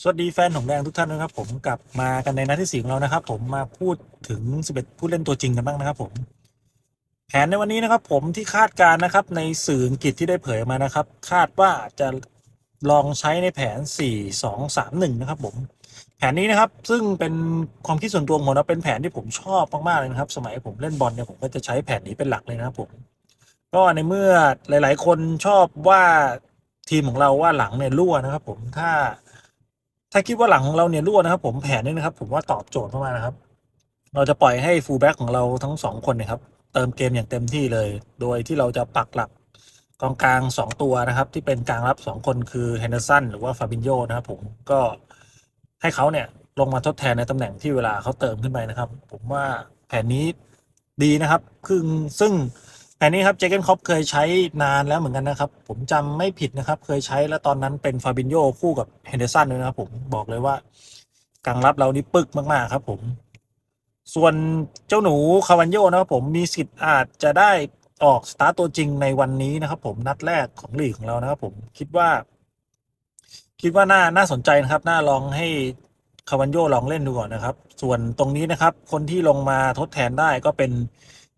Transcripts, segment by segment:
สวัสดีแฟนของแดงทุกท่านนะครับผมกลับมากันในนัดที่สี่ของเรานะครับ ผมมาพูดถึง 11 ผู้เล่นตัวจริงกันบ้างนะครับ ผม แผนในวันนี้นะครับ ผมที่คาดการณ์นะครับ ในสื่ออังกฤษที่ได้เผยมานะครับ คาดว่าจะลองใช้ในแผน 4 2 3 1 นะครับ ผม แผนนี้นะครับ ซึ่งเป็นความคิดส่วนตัวของผมนะเป็นแผนที่ผมชอบมากๆเลยนะครับ สมัยผมเล่นบอลเนี่ยผมก็จะใช้แผนนี้เป็นหลักเลยนะครับผม ก็ในเมื่อหลาย ๆ คนชอบว่าทีมของเราว่าหลังเนี่ยรั่วนะครับ ผมถ้า ถ้าคิดว่าหลังของเราเนี่ยรั่วนะครับ ผมแผนนี้นะครับ ผมว่าตอบโจทย์มากๆนะครับ เราจะปล่อยให้ฟูลแบ็กของเราทั้งสองคนเนะครับ เติมเกมอย่างเต็มที่เลย โดยที่เราจะปักหลักกองกลางสองตัวนะครับ ที่เป็นกลางรับสองคนคือเฮนเดอร์สันหรือว่าฟาบินโยนะครับผมก็ให้เขาเนี่ยลงมาทดแทนในตำแหน่งที่เวลาเขาเติมขึ้นไปนะครับ ผมว่าแผนนี้ดีนะครับคือซึ่ง แผนนี้ครับเจเกนคอปเคยใช้นานแล้วเหมือนกันนะครับ ผมจำไม่ผิดนะครับ เคยใช้แล้วตอนนั้นเป็นฟาบินโยคู่กับเฮนเดอร์สันด้วยนะครับผมบอกเลยว่ากลางรับเรานี่ปึกมากๆครับผม ส่วนเจ้าหนูคาวันโยนะครับผมมีสิทธิ์อาจจะได้ออกสตาร์ตตัวจริงในวันนี้นะครับ ผมนัดแรกของลีกของเรานะครับ ผมคิดว่า คิดว่าน่าน่าสนใจนะครับน่าลองให้คาวันโยลองเล่นดูก่อนนะครับ ส่วนตรงนี้นะครับ คนที่ลงมาทดแทนได้ก็เป็น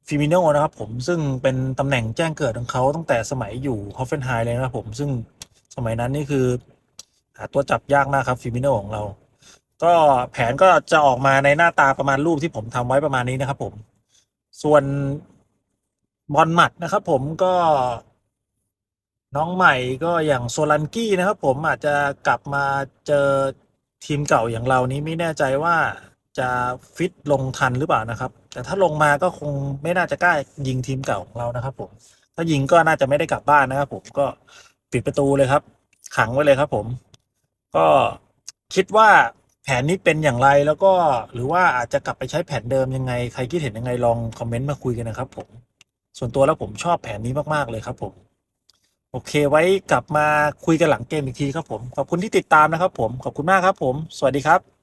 ฟิมิโนนะครับผมซึ่งเป็นตำแหน่งแจ้งเกิดของเขาตั้งแต่สมัยอยู่ฮอฟเฟนไฮเลยนะครับผมซึ่งสมัยนั้นนี่คือหาตัวจับยากมากครับฟิมิโนของเรา ก็แผนก็จะออกมาในหน้าตาประมาณรูปที่ผมทำไว้ประมาณนี้นะครับผม ส่วนบอลหมัดนะครับผมก็น้องใหม่ก็อย่างโซลันกี้นะครับผมอาจจะกลับมาเจอทีมเก่าอย่างเรานี้ไม่แน่ใจว่า จะฟิตลงทันหรือเปล่านะครับ แต่ถ้าลงมาก็คงไม่น่าจะกล้ายิงทีมเก่าของเรานะครับผมถ้ายิงก็น่าจะไม่ได้กลับบ้านนะครับ ผมก็ปิดประตูเลยครับ ขังไว้เลยครับ ผม ก็คิดว่าแผนนี้เป็นอย่างไรแล้วก็หรือว่าอาจจะกลับไปใช้แผนเดิมยังไง ใครคิดเห็นยังไงลองคอมเมนต์มาคุยกันนะครับ ผม ส่วนตัวแล้วผมชอบแผนนี้มากๆเลยครับ ผม โอเค ไว้กลับมาคุยกันหลังเกมอีกทีครับผมขอบคุณที่ติดตามนะครับ ผมขอบคุณมากครับ ผม สวัสดีครับ